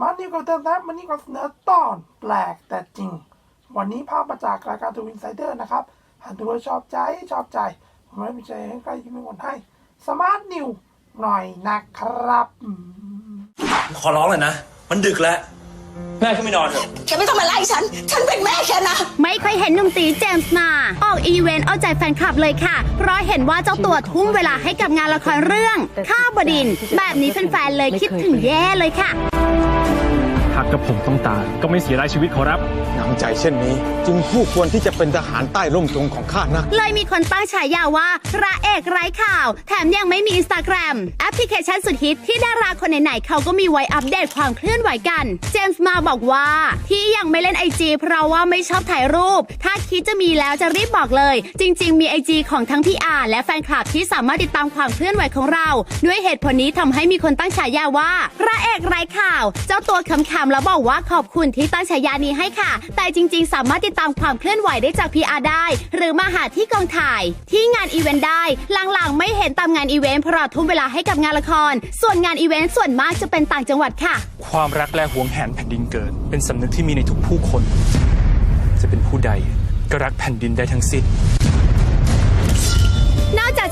มาร์ทนิวกับเติมนะวันนี้ก็เสนอตอนแปลกแต่จริง วันนี้ภาพมาจากรายการทูวินไซเดอร์นะครับหากดูแล้วชอบใจชอบใจ ผมไม่มีใจให้ใกล้ที่มีคนให้สมาร์ทนิวหน่อยนะครับอืมขอร้องเลยนะ มันดึกแล้ว แม่ก็ไม่นอนเถอะแกไม่ต้องมาไล่ฉัน ฉันเป็นแม่แกนะ ไม่ค่อยเห็นหนุ่มตีเจมส์มา ออกอีเวนต์เอาใจแฟนคลับเลยค่ะ เพราะเห็นว่าเจ้าตัวทุ่มเวลาให้กับงานละครเรื่อง ข้าวบดินทร์แบบนี้แฟนๆเลยคิดถึงแย่เลยค่ะ หากกับผมต้องตาย ก็ไม่เสียดายชีวิตขอรับ น้ำใจเช่นนี้ จึงคู่ควรที่จะเป็นทหารใต้ร่มธงของข้านะ เลยมีคนตั้งฉายาว่าพระเอกไร้ข่าว แถมยังไม่มีอินสตาแกรมแอปพลิเคชันสุดฮิตที่ดาราคนไหนๆเขาก็มีไว้อัปเดตความเคลื่อนไหวกัน เจมส์มาบอกว่าที่ยังไม่เล่นไอจีเพราะว่าไม่ชอบถ่ายรูป ถ้าคิดจะมีแล้วจะรีบบอกเลย จริง ๆ มีไอจีของทั้งพี่อาและแฟนคลับที่สามารถติดตามความเคลื่อนไหวของเรา ด้วยเหตุผลนี้ทำให้มีคนตั้งฉายาว่าพระเอกไร้ข่าว เจ้าตัวขำๆแล้วบอกว่าขอบคุณที่ตั้งฉายานี้ให้ค่ะ แต่จริงๆ สามารถติดตามความเคลื่อนไหวได้จากพีอาได้ หรือมาหาที่กองถ่าย ที่งานอีเวนต์ได้ หลังๆ ไม่เห็นตามงานอีเวนต์เพราะทุ่มเวลาให้กับงานละคร ส่วนงานอีเวนต์ส่วนมากจะเป็นต่างจังหวัดค่ะ ความรักและหวงแหนแผ่นดินเกิด เป็นสำนึกที่มีในทุกผู้คน จะเป็นผู้ใดก็รักแผ่นดินได้ทั้งสิ้น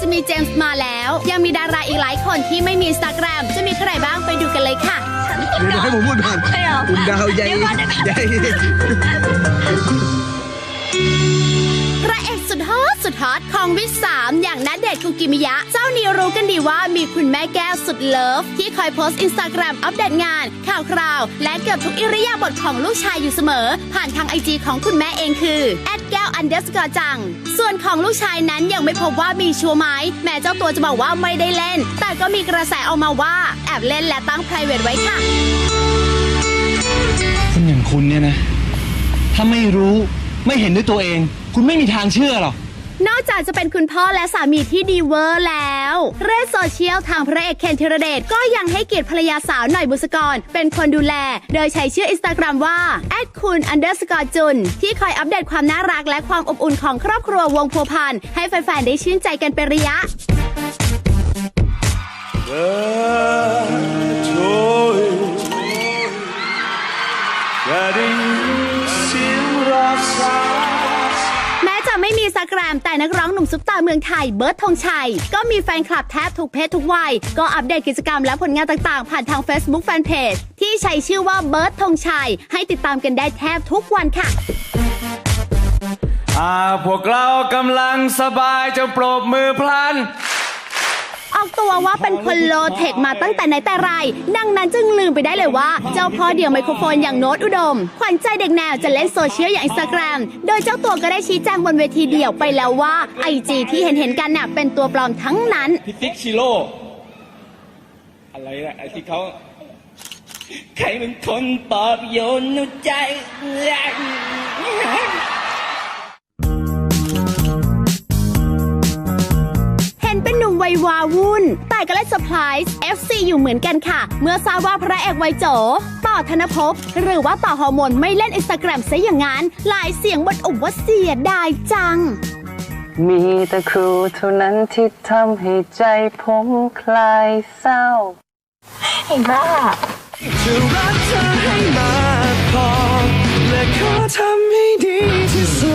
จากจะมีเจมส์มาแล้ว ยังมีดาราอีกหลายคนที่ไม่มีอินสตาแกรมจะมีใครบ้างไปดูกันเลยค่ะ เดี๋ยวให้ผมพูดก่อนคุณดาวใหญ่ใหญ่ สุดฮอตของวิสามอย่างนัดเดทคุกิมิยะ เจ้านี้รู้กันดีว่ามีคุณแม่แก้วสุดเลิฟ ที่คอยโพสต์อินสตาแกรมอัปเดตงาน ข่าวคราว และเกือบทุกอิริยาบถของลูกชายอยู่เสมอ ผ่านทางไอจีของคุณแม่เองคือแอดแก้วอันเดรสกอร์จัง ส่วนของลูกชายนั้นยังไม่พบว่ามีชัวร์ไหมแม้เจ้าตัวจะบอกว่าไม่ได้เล่น แต่ก็มีกระแสออกมาว่าแอบเล่นและตั้ง p r i v a t ไว้ค่ะคนอย่างคุณเนี่ยนะ ถ้าไม่รู้ไม่เห็นด้วยตัวเอง คุณไม่มีทางเชื่อหรอก นอกจากจะเป็นคุณพ่อและสามีที่ดีเวอร์แล้ว เรื่องโซเชียลทางพระเอกเคนธีรเดชก็ยังให้เกียรติภรรยาสาวหน่อยบุษกร เป็นคนดูแล โดยใช้ชื่ออินสตาแกรมว่าแอดคุณอันเดอร์สกอร์จุนที่คอยอัปเดตความน่ารักและความอบอุ่นของครอบครัววงพัวพันให้แฟนๆได้ชื่นใจกันเป็นระยะแม้จะไม่มี สตาแกรมแต่นักร้องหนุ่มซุปตาเมืองไทยเบิร์ดธงชัย ก็มีแฟนคลับแทบทุกเพศทุกวัย ก็อัปเดตกิจกรรมและผลงานต่างๆ ผ่านทาง Facebook Fanpage ที่ใช้ชื่อว่าเบิร์ดธงชัย ให้ติดตามกันได้แทบทุกวันค่ะอ่าพวกเรากำลังสบายจะปรบมือพลัน อกตัวว่าเป็นคนโลเทคมาตั้งแต่ไหนแต่ไร ดังนั้นจึงลืมไปได้เลยว่า เจ้าพ่อเดี่ยวไมโครโฟนอย่างโน้ตอุดม ขวัญใจเด็กแนวจะเล่นโซเชียลอย่างอินสตาแกรมโดยเจ้าตัวก็ได้ชี้แจงบนเวทีเดี่ยวไปแล้วว่าไอจีที่เห็นเห็นกันน่ะเป็นตัวปลอมทั้งนั้นพี่ติ๊กชิโร่อะไรนะไอที่เขาใครเป็นคนปอบโยนหัวใจเห็ วัยวาวุ่น แต่ก็เล่นเซอร์ไพรส์ FC อยู่เหมือนกันค่ะ เมื่อทราบว่าพระเอกวัยโจต่อธนภพหรือว่าต่อฮอร์โมนไม่เล่นอินสตาแกรมซะอย่างนั้น หลายเสียงบนอุบว่าเสียดายจัง มีแต่ครูเท่านั้นที่ทำให้ใจผมคลายเศร้าจะรักเธอให้มากพอและขอทำให้ดีที่สุ